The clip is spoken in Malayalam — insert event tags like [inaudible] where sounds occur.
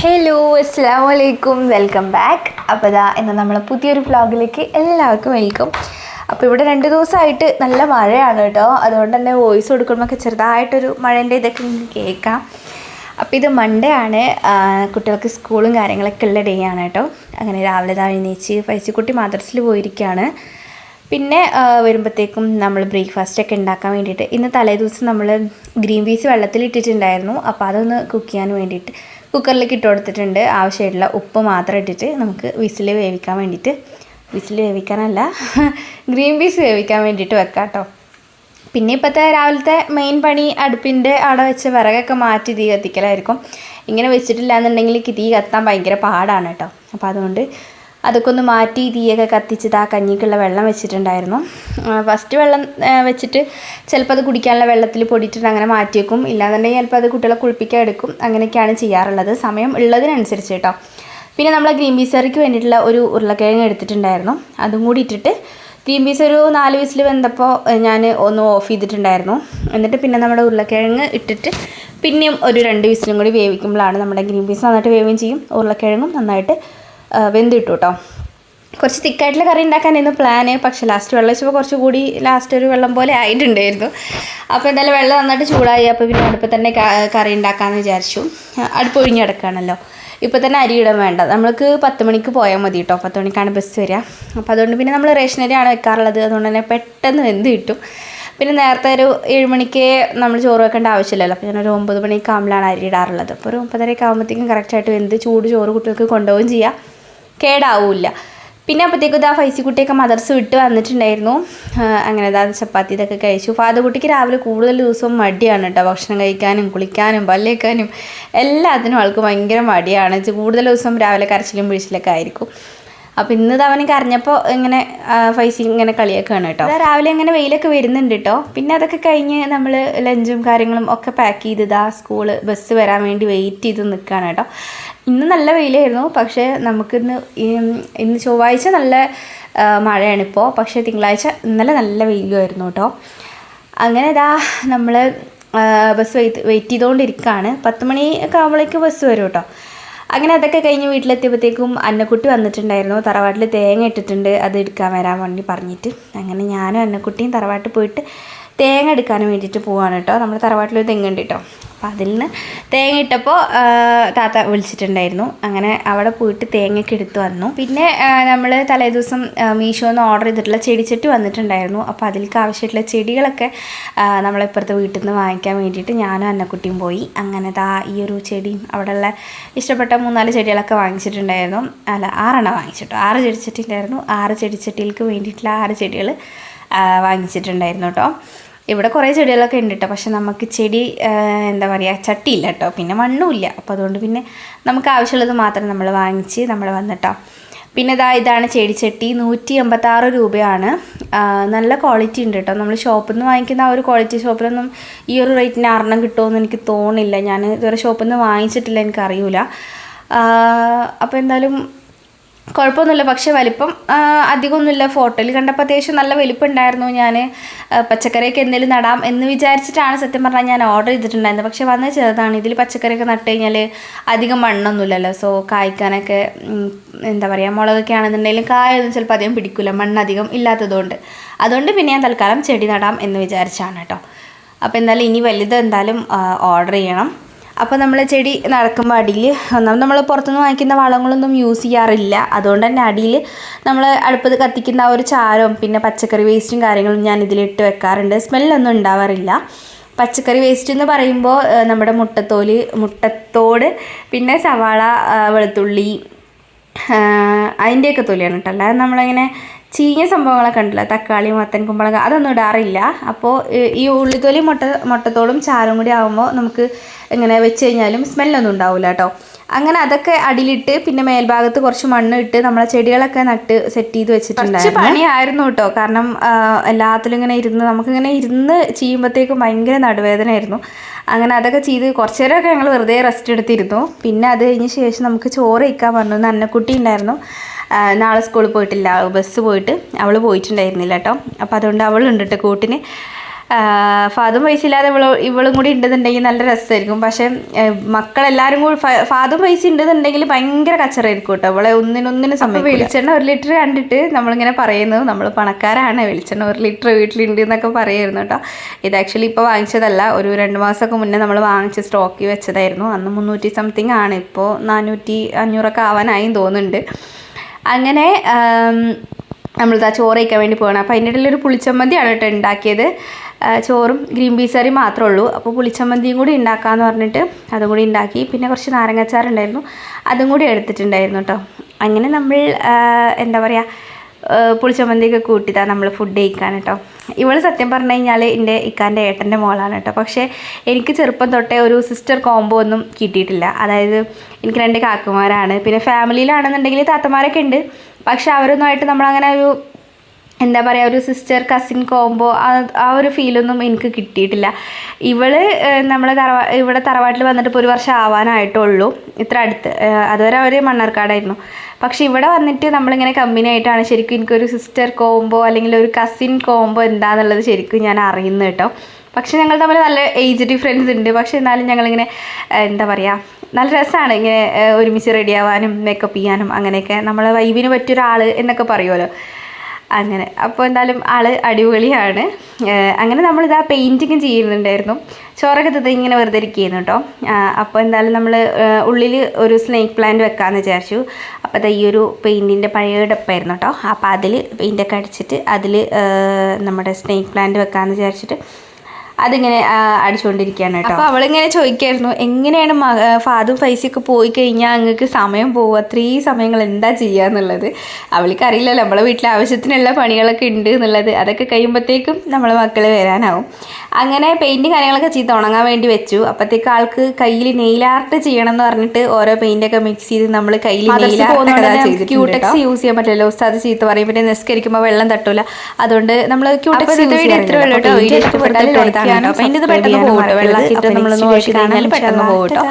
ഹലോ അസ്സാം വലൈക്കും വെൽക്കം ബാക്ക് അപ്പോൾ ഇതാ ഇന്ന് നമ്മളെ പുതിയൊരു വ്ലോഗിലേക്ക് എല്ലാവർക്കും വെൽക്കം അപ്പോൾ ഇവിടെ രണ്ട് ദിവസമായിട്ട് നല്ല മഴയാണ് കേട്ടോ. അതുകൊണ്ട് തന്നെ വോയിസ് കൊടുക്കുമ്പോഴൊക്കെ ചെറുതായിട്ടൊരു മഴേന്റെ ഇതൊക്കെ കേൾക്കാം. അപ്പോൾ ഇത് മൺഡേ ആണ്. കുട്ടികൾക്ക് സ്കൂളും കാര്യങ്ങളൊക്കെ ഉള്ള ഡേ ആണ് കേട്ടോ. അങ്ങനെ രാവിലെ താഴെ എഴുന്നേച്ച് പൈസക്കുട്ടി മദ്രസിൽ പോയിരിക്കുകയാണ് പിന്നെ വരുമ്പോഴത്തേക്കും നമ്മൾ ബ്രേക്ക്ഫാസ്റ്റ് ഒക്കെ ഉണ്ടാക്കാൻ വേണ്ടിയിട്ട്. ഇന്ന് തലേദിവസം നമ്മൾ ഗ്രീൻ പീസ് വെള്ളത്തിൽ ഇട്ടിട്ടുണ്ടായിരുന്നു അപ്പോൾ അതൊന്ന് കുക്ക് ചെയ്യാൻ വേണ്ടിയിട്ട് കുക്കറിലേക്ക് ഇട്ട് കൊടുത്തിട്ടുണ്ട്. ആവശ്യമായിട്ടുള്ള ഉപ്പ് മാത്രം ഇട്ടിട്ട് നമുക്ക് വിസിൽ വേവിക്കാൻ വേണ്ടിയിട്ട്. വിസിൽ വേവിക്കാനല്ല [laughs] ഗ്രീൻ പീസ് വേവിക്കാൻ വേണ്ടിയിട്ട് വെക്കാം കേട്ടോ. പിന്നെ ഇപ്പോഴത്തെ രാവിലത്തെ മെയിൻ പണി അടുപ്പിന്റെ അവിടെ വെച്ച് വിറകൊക്കെ മാറ്റി തീ കത്തിക്കലായിരിക്കും. ഇങ്ങനെ വെച്ചിട്ടില്ല എന്നുണ്ടെങ്കിൽ തീ കത്താൻ ഭയങ്കര പാടാണ് കേട്ടോ. അപ്പോൾ അതുകൊണ്ട് അതൊക്കെ ഒന്ന് മാറ്റി തീയൊക്കെ കത്തിച്ചിട്ട് ആ കഞ്ഞിക്കുള്ള വെള്ളം വെച്ചിട്ടുണ്ടായിരുന്നു. ഫസ്റ്റ് വെള്ളം വെച്ചിട്ട് ചിലപ്പോൾ അത് കുടിക്കാനുള്ള വെള്ളത്തിൽ പൊടിയിട്ടിട്ട് അങ്ങനെ മാറ്റി വെക്കും. ഇല്ലാന്നുണ്ടെങ്കിൽ ചിലപ്പോൾ അത് കുട്ടികളെ കുളിപ്പിക്കാൻ എടുക്കും. അങ്ങനെയൊക്കെയാണ് ചെയ്യാറുള്ളത്. സമയം ഉള്ളതിനനുസരിച്ച് കേട്ടോ. പിന്നെ നമ്മൾ ഗ്രീൻ പീസ് കറിക്ക് വേണ്ടിയിട്ടുള്ള ഒരു ഉരുളക്കിഴങ്ങ് എടുത്തിട്ടുണ്ടായിരുന്നു. അതും കൂടി ഇട്ടിട്ട് ഗ്രീൻ പീസ് ഒരു നാല് വിസിൽ വെന്തപ്പോൾ ഞാൻ ഒന്ന് ഓഫ് ചെയ്തിട്ടുണ്ടായിരുന്നു. എന്നിട്ട് പിന്നെ നമ്മുടെ ഉരുളക്കിഴങ്ങ് ഇട്ടിട്ട് പിന്നെയും ഒരു രണ്ട് വിസിലും കൂടി വേവിക്കുമ്പോഴാണ് നമ്മുടെ ഗ്രീൻ പീസ് നന്നായിട്ട് വേവുകയും ചെയ്യും. ഉരുളക്കിഴങ്ങും നന്നായിട്ട് ആ, വെന്ത് കിട്ടും കുറച്ച് തിക്കായിട്ടുള്ള കറി ഉണ്ടാക്കാനായിരുന്നു പ്ലാന് പക്ഷെ ലാസ്റ്റ് വെള്ളം വെച്ചപ്പോൾ കുറച്ച് കൂടി ലാസ്റ്റ് ഒരു വെള്ളം പോലെ ആയിട്ടുണ്ടായിരുന്നു. അപ്പോൾ എന്തായാലും വെള്ളം നന്നായിട്ട് ചൂടായി. അപ്പോൾ പിന്നെ അടുപ്പിൽ തന്നെ കറി ഉണ്ടാക്കാമെന്ന് വിചാരിച്ചു. അടുപ്പ് ഒഴിഞ്ഞ് കിടക്കുകയാണല്ലോ ഇപ്പോൾ തന്നെ അരി ഇടാൻ വേണ്ട. നമ്മൾക്ക് പത്ത് മണിക്ക് പോയാൽ മതി കേട്ടോ പത്ത് മണിക്കാണ് ബസ് വരിക. അപ്പോൾ അതുകൊണ്ട് പിന്നെ നമ്മൾ റേഷനരിയാണ് വെക്കാറുള്ളത്. അതുകൊണ്ട് തന്നെ പെട്ടെന്ന് വെന്ത് കിട്ടും. പിന്നെ നേരത്തെ ഒരു ഏഴ് മണിക്ക് നമ്മൾ ചോറ് വെക്കേണ്ട ആവശ്യമില്ലല്ലോ. അപ്പോൾ ഞാനൊരു ഒമ്പത് മണിക്ക് ആകുമ്പോഴാണ് അരി ഇടാറുള്ളത്. അപ്പോൾ ഒരു ഒമ്പതരയൊക്കെ ആകുമ്പോഴത്തേക്കും കറക്റ്റായിട്ട് വെന്ത് ചൂട് ചോറ് കുട്ടികൾക്ക് കൊണ്ടുപോവുകയും ചെയ്യാം. കേടാവില്ല. പിന്നെ അപ്പോഴത്തേക്കും ഇതാ ഫൈസിക്കുട്ടിയൊക്കെ മദർസ് വിട്ട് വന്നിട്ടുണ്ടായിരുന്നു. അങ്ങനെ ഇതാ ചപ്പാത്തി ഇതൊക്കെ കഴിച്ചു. ഫാദർകുട്ടിക്ക് രാവിലെ കൂടുതൽ ദിവസവും മടിയാണ് കേട്ടോ. ഭക്ഷണം കഴിക്കാനും കുളിക്കാനും പല്ലേക്കാനും എല്ലാത്തിനും ആൾക്ക് ഭയങ്കര മടിയാണ്. കൂടുതൽ ദിവസം രാവിലെ കരച്ചിലും പിഴിച്ചിലൊക്കെ ആയിരിക്കും. അപ്പോൾ ഇന്ന് തവണ കരഞ്ഞപ്പോൾ ഇങ്ങനെ ഫൈസി ഇങ്ങനെ കളിയാക്കുകയാണ് കേട്ടോ. രാവിലെ ഇങ്ങനെ വെയിലൊക്കെ വരുന്നുണ്ട് കേട്ടോ. പിന്നെ അതൊക്കെ കഴിഞ്ഞ് നമ്മൾ ലഞ്ചും കാര്യങ്ങളും ഒക്കെ പാക്ക് ചെയ്ത് ഇതാ സ്കൂൾ ബസ് വരാൻ വേണ്ടി വെയിറ്റ് ചെയ്ത് നിൽക്കുകയാണ് കേട്ടോ. ഇന്ന് നല്ല വെയിലായിരുന്നു പക്ഷേ നമുക്കിന്ന് ഇന്ന് ചൊവ്വാഴ്ച നല്ല മഴയാണ് മഴയാണിപ്പോൾ പക്ഷേ തിങ്കളാഴ്ച ഇന്നലെ നല്ല വെയിലുമായിരുന്നു കേട്ടോ. അങ്ങനെ ഇതാ നമ്മൾ ബസ് വെയിറ്റ് വെയിറ്റ് ചെയ്തുകൊണ്ടിരിക്കുകയാണ് പത്ത് മണി ആകുമ്പോഴേക്ക് ബസ് വരും കേട്ടോ. അങ്ങനെ അതൊക്കെ കഴിഞ്ഞ് വീട്ടിലെത്തിയപ്പോഴത്തേക്കും അന്നക്കുട്ടി വന്നിട്ടുണ്ടായിരുന്നു. തറവാട്ടിൽ തേങ്ങ ഇട്ടിട്ടുണ്ട്. അത് എടുക്കാൻ വരാൻ വേണ്ടി പറഞ്ഞിട്ട്. അങ്ങനെ ഞാനും അന്നക്കുട്ടിയും തറവാട്ടിൽ പോയിട്ട് തേങ്ങ എടുക്കാൻ വേണ്ടിയിട്ട് പോവാണ് കേട്ടോ. നമ്മുടെ തറവാട്ടിലൊരു തെങ്ങുണ്ട് കേട്ടോ. അപ്പോൾ അതിൽ നിന്ന് തേങ്ങ ഇട്ടപ്പോൾ താത്ത വിളിച്ചിട്ടുണ്ടായിരുന്നു. അങ്ങനെ അവിടെ പോയിട്ട് തേങ്ങയൊക്കെ എടുത്ത് വന്നു. പിന്നെ നമ്മൾ തലേദിവസം മീഷോന്ന് ഓർഡർ ചെയ്തിട്ടുള്ള ചെടിച്ചട്ടി വന്നിട്ടുണ്ടായിരുന്നു. അപ്പോൾ അതിലേക്ക് ആവശ്യമായിട്ടുള്ള ചെടികളൊക്കെ നമ്മളിപ്പുറത്തെ വീട്ടിൽ നിന്ന് വാങ്ങിക്കാൻ വേണ്ടിയിട്ട് ഞാനും അന്നക്കുട്ടിയും പോയി. അങ്ങനെ ദാ ഈ ഒരു ചെടിയും അവിടെയുള്ള ഇഷ്ടപ്പെട്ട മൂന്നാൽ ചെടികളൊക്കെ വാങ്ങിച്ചിട്ടുണ്ടായിരുന്നു. അല്ല ആറെണ്ണം വാങ്ങിച്ചിട്ടു. ആറ് ചെടിച്ചട്ടി ഉണ്ടായിരുന്നു ആറ് ചെടിച്ചട്ടികൾക്ക് വേണ്ടിയിട്ടുള്ള ആറ് ചെടികൾ വാങ്ങിച്ചിട്ടുണ്ടായിരുന്നു കേട്ടോ. ഇവിടെ കുറേ ചെടികളൊക്കെ ഉണ്ട് കേട്ടോ പക്ഷെ നമുക്ക് ചെടി എന്താ പറയുക ചട്ടിയില്ല കേട്ടോ പിന്നെ മണ്ണുമില്ല. അപ്പോൾ അതുകൊണ്ട് പിന്നെ നമുക്ക് ആവശ്യമുള്ളത് മാത്രം നമ്മൾ വാങ്ങിച്ച് നമ്മൾ വന്നിട്ടോ. പിന്നെ ഇതാ ഇതാണ് ചെടിച്ചട്ടി. നൂറ്റി എൺപത്താറ് രൂപയാണ് നല്ല ക്വാളിറ്റി ഉണ്ട് കേട്ടോ നമ്മൾ ഷോപ്പിൽ നിന്ന് വാങ്ങിക്കുന്ന ആ ഒരു ക്വാളിറ്റി ഷോപ്പിലൊന്നും ഈ ഒരു റേറ്റിന് ആറെണ്ണം കിട്ടുമെന്ന് എനിക്ക് തോന്നില്ല ഞാൻ ഇതുവരെ ഷോപ്പിൽ നിന്ന് വാങ്ങിച്ചിട്ടില്ല എനിക്കറിയില്ല അപ്പോൾ എന്തായാലും കുഴപ്പമൊന്നുമില്ല. പക്ഷേ വലിപ്പം അധികമൊന്നുമില്ല. ഫോട്ടോയിൽ കണ്ടപ്പോൾ അത്യാവശ്യം നല്ല വലിപ്പം ഉണ്ടായിരുന്നു ഞാൻ പച്ചക്കറിയൊക്കെ എന്തെങ്കിലും നടാം എന്ന് വിചാരിച്ചിട്ടാണ് സത്യം പറഞ്ഞാൽ ഞാൻ ഓർഡർ ചെയ്തിട്ടുണ്ടായിരുന്നത്. പക്ഷേ വന്ന് ചെറുതാണ്. ഇതിൽ പച്ചക്കറിയൊക്കെ നട്ട് കഴിഞ്ഞാൽ അധികം മണ്ണൊന്നുമില്ലല്ലോ. സോ കായ്ക്കാനൊക്കെ എന്താ പറയുക മുളകൊക്കെ ആണെന്നുണ്ടെങ്കിലും കായൊന്നും ചിലപ്പോൾ അധികം പിടിക്കില്ല മണ്ണധികം ഇല്ലാത്തതുകൊണ്ട്. അതുകൊണ്ട് പിന്നെ ഞാൻ തൽക്കാലം ചെടി നടാം എന്ന് വിചാരിച്ചാണ് കേട്ടോ. അപ്പോൾ എന്തായാലും ഇനി വലുത് എന്തായാലും ഓർഡർ ചെയ്യണം. അപ്പോൾ നമ്മൾ ചെടി നടക്കുമ്പോൾ അടിയിൽ ഒന്നാമത് നമ്മൾ പുറത്തുനിന്ന് വാങ്ങിക്കുന്ന വളങ്ങളൊന്നും യൂസ് ചെയ്യാറില്ല. അതുകൊണ്ട് തന്നെ അടിയിൽ നമ്മൾ അടുപ്പത്ത് കത്തിക്കുന്ന ആ ഒരു ചാരവും പിന്നെ പച്ചക്കറി വേസ്റ്റും കാര്യങ്ങളും ഞാൻ ഇതിലിട്ട് വെക്കാറുണ്ട്. സ്മെല്ലൊന്നും ഉണ്ടാവാറില്ല. പച്ചക്കറി വേസ്റ്റ് എന്ന് പറയുമ്പോൾ നമ്മുടെ മുട്ടത്തോൽ മുട്ടത്തോട് പിന്നെ സവാള വെളുത്തുള്ളി അതിന്റെയൊക്കെ തൊലിയാണ് കേട്ടോ. അല്ലാതെ നമ്മളിങ്ങനെ ചീഞ്ഞ സംഭവങ്ങളൊക്കെ ഉണ്ടല്ലോ തക്കാളി മത്തൻ കുമ്പളക അതൊന്നും ഇടാറില്ല. അപ്പോൾ ഈ- ഉള്ളിത്തൊലി മുട്ട മുട്ടത്തോടും ചാരും കൂടി ആകുമ്പോൾ നമുക്ക് ഇങ്ങനെ വെച്ച് കഴിഞ്ഞാലും സ്മെല്ലൊന്നും ഉണ്ടാവില്ല കേട്ടോ. അങ്ങനെ അതൊക്കെ അടിയിലിട്ട് പിന്നെ മേൽഭാഗത്ത് കുറച്ച് മണ്ണ് ഇട്ട് നമ്മളെ ചെടികളൊക്കെ നട്ട് സെറ്റ് ചെയ്ത് വെച്ചിട്ടുണ്ടായിരുന്നു. പണിയായിരുന്നു കേട്ടോ. കാരണം എല്ലാത്തിലും ഇങ്ങനെ ഇരുന്ന് നമുക്കിങ്ങനെ ഇരുന്ന് ചെയ്യുമ്പോഴത്തേക്കും ഭയങ്കര നടുവേദനയായിരുന്നു. അങ്ങനെ അതൊക്കെ ചെയ്ത് കുറച്ച് നേരമൊക്കെ ഞങ്ങൾ വെറുതെ റെസ്റ്റ് എടുത്തിരുന്നു. പിന്നെ അത് കഴിഞ്ഞ ശേഷം നമുക്ക് ചോറ് വയ്ക്കാൻ പറഞ്ഞു. അന്നക്കുട്ടി ഉണ്ടായിരുന്നു. നാളെ സ്കൂളിൽ പോയിട്ടില്ല. ബസ് പോയിട്ട് അവൾ പോയിട്ടുണ്ടായിരുന്നില്ല കേട്ടോ. അപ്പോൾ അതുകൊണ്ട് അവളുണ്ട് കേട്ടോ കൂട്ടിന്. ഫാദും പൈസ ഇല്ലാതെ ഇവൾ ഇവളും കൂടി ഉണ്ടെന്നുണ്ടെങ്കിൽ നല്ല രസമായിരിക്കും പക്ഷേ മക്കളെല്ലാവരും കൂടി ഫാദും പൈസ ഉണ്ടെന്നുണ്ടെങ്കിൽ ഭയങ്കര കച്ചറായിരിക്കും കേട്ടോ. അവളെ ഒന്നിനൊന്നിനും സമയം വെളിച്ചെണ്ണ ഒരു ലിറ്റർ കണ്ടിട്ട് നമ്മളിങ്ങനെ പറയുന്നു നമ്മൾ പണക്കാരാണ്. വെളിച്ചെണ്ണ ഒരു ലിറ്റർ വീട്ടിലുണ്ട് എന്നൊക്കെ പറയായിരുന്നു കേട്ടോ. ഇത് ആക്ച്വലി ഇപ്പോൾ വാങ്ങിച്ചതല്ല. ഒരു രണ്ട് മാസമൊക്കെ മുന്നേ നമ്മൾ വാങ്ങിച്ച് സ്റ്റോക്കി വെച്ചതായിരുന്നു. അന്ന് മുന്നൂറ്റി സംതിങ് ആണ്. ഇപ്പോൾ നാനൂറ്റി അഞ്ഞൂറൊക്കെ ആവാനായി തോന്നുന്നുണ്ട്. അങ്ങനെ നമ്മളിതാ ചോറ് കഴിക്കാൻ വേണ്ടി പോകണം അപ്പോൾ അതിന്റെ ഇടയിൽ ഒരു പുളിച്ചമ്മന്തിയാണ് കേട്ടോ ഉണ്ടാക്കിയത് ചോറും ഗ്രീൻ പീസ് മാത്രമേ ഉള്ളൂ. അപ്പോൾ പുളിച്ചമ്മന്തിയും കൂടി ഉണ്ടാക്കാമെന്ന് പറഞ്ഞിട്ട് അതും കൂടി ഉണ്ടാക്കി പിന്നെ കുറച്ച് നാരങ്ങാച്ചാറുണ്ടായിരുന്നു. അതും കൂടി എടുത്തിട്ടുണ്ടായിരുന്നു കേട്ടോ. അങ്ങനെ നമ്മൾ എന്താ പറയുക പുളിച്ചമ്മന്തിയൊക്കെ കൂട്ടിയതാണ് നമ്മൾ ഫുഡ് കഴിക്കാൻ കേട്ടോ. ഇവൾ സത്യം പറഞ്ഞു കഴിഞ്ഞാൽ എന്റെ ഇക്കാന്റെ ഏട്ടന്റെ മോളാണ് കേട്ടോ. പക്ഷേ എനിക്ക് ചെറുപ്പം തൊട്ടേ ഒരു സിസ്റ്റർ കോംബോ ഒന്നും കിട്ടിയിട്ടില്ല. അതായത് എനിക്ക് രണ്ട് കാക്കുമാരാണ്. പിന്നെ ഫാമിലിയിലാണെന്നുണ്ടെങ്കിൽ താത്തമാരൊക്കെ ഉണ്ട്. പക്ഷെ അവരൊന്നുമായിട്ട് നമ്മളങ്ങനെ ഒരു എന്താ പറയുക ഒരു സിസ്റ്റർ കസിൻ കോംബോ ആ ഒരു ഫീലൊന്നും എനിക്ക് കിട്ടിയിട്ടില്ല. ഇവൾ നമ്മളെ തറവാ ഇവിടെ തറവാട്ടിൽ വന്നിട്ട് ഇപ്പോൾ ഒരു വർഷം ആവാനായിട്ടുള്ളൂ. ഇത്ര അടുത്ത് അതുവരെ അവർ മണ്ണാർക്കാടായിരുന്നു. പക്ഷെ ഇവിടെ വന്നിട്ട് നമ്മളിങ്ങനെ കമ്പനി ആയിട്ടാണ് ശരിക്കും എനിക്കൊരു സിസ്റ്റർ കോമ്പോ അല്ലെങ്കിൽ ഒരു കസിൻ കോമ്പോ എന്താണെന്നുള്ളത് ശരിക്കും ഞാൻ അറിയുന്നത് കേട്ടോ. പക്ഷെ ഞങ്ങൾ തമ്മിൽ നല്ല ഏജ് ഡിഫറൻസ് ഉണ്ട്. പക്ഷെ എന്നാലും ഞങ്ങളിങ്ങനെ എന്താ പറയുക നല്ല രസമാണ് ഇങ്ങനെ ഒരുമിച്ച് റെഡി ആവാനും മേക്കപ്പ് ചെയ്യാനും അങ്ങനെയൊക്കെ. നമ്മളെ വൈബിന് പറ്റിയൊരാൾ എന്നൊക്കെ പറയുമല്ലോ അങ്ങനെ. അപ്പോൾ എന്തായാലും ആൾ അടിപൊളിയാണ്. അങ്ങനെ നമ്മളിതാ പെയിന്റിങ് ചെയ്യുന്നുണ്ടായിരുന്നു. ചോറൊക്കെ തിന്ന് ഇങ്ങനെ വെറുതെ ഇരിക്കുന്നു കേട്ടോ. അപ്പോൾ എന്തായാലും നമ്മൾ ഉള്ളിൽ ഒരു സ്നേക്ക് പ്ലാന്റ് വെക്കാമെന്ന് വിചാരിച്ചു. അപ്പോൾ ഈ ഒരു പെയിന്റിന്റെ പഴയ ഡപ്പായിരുന്നു കേട്ടോ അപ്പോൾ അതിൽ പെയിന്റൊക്കെ അടിച്ചിട്ട് അതിൽ നമ്മുടെ സ്നേക്ക് പ്ലാന്റ് വെക്കാമെന്ന് വിചാരിച്ചിട്ട് അതിങ്ങനെ അടിച്ചുകൊണ്ടിരിക്കുകയാണ് കേട്ടോ അപ്പോൾ അവളിങ്ങനെ ചോദിക്കായിരുന്നു എങ്ങനെയാണ് ഫാദും പൈസയൊക്കെ പോയി കഴിഞ്ഞാൽ അങ്ങക്ക് സമയം പോവുക അത്രയും സമയങ്ങൾ എന്താ ചെയ്യുക എന്നുള്ളത്? അവൾക്ക് അറിയില്ലല്ലോ നമ്മളെ വീട്ടിൽ ആവശ്യത്തിനുള്ള പണികളൊക്കെ ഉണ്ട് എന്നുള്ളത്. അതൊക്കെ കഴിയുമ്പോഴത്തേക്കും നമ്മളെ മക്കൾ വരാനാവും. അങ്ങനെ പെയിന്റും കാര്യങ്ങളൊക്കെ ചെയ്ത് ഉണങ്ങാൻ വേണ്ടി വെച്ചു. അപ്പോഴത്തേക്ക് ആൾക്ക് കയ്യിൽ നെയിൽ ആർട്ട് ചെയ്യണം എന്ന് പറഞ്ഞിട്ട് ഓരോ പെയിന്റൊക്കെ മിക്സ് ചെയ്ത് നമ്മൾ കയ്യിൽ ക്യൂടെക്സ് യൂസ് ചെയ്യാൻ പറ്റില്ലല്ലോ. ഉസ്താദ് ചീത്ത പറയും. പിന്നെ നിസ്കരിക്കുമ്പോൾ വെള്ളം തട്ടൂല. അതുകൊണ്ട് നമ്മൾ ക്യൂടെക്സ് യൂസ് വെള്ളം കേട്ടോ. പെട്ടെന്ന് പോകും വെള്ളം വാഷ് കഴിഞ്ഞാൽ പെട്ടെന്ന് പോകും കേട്ടോ.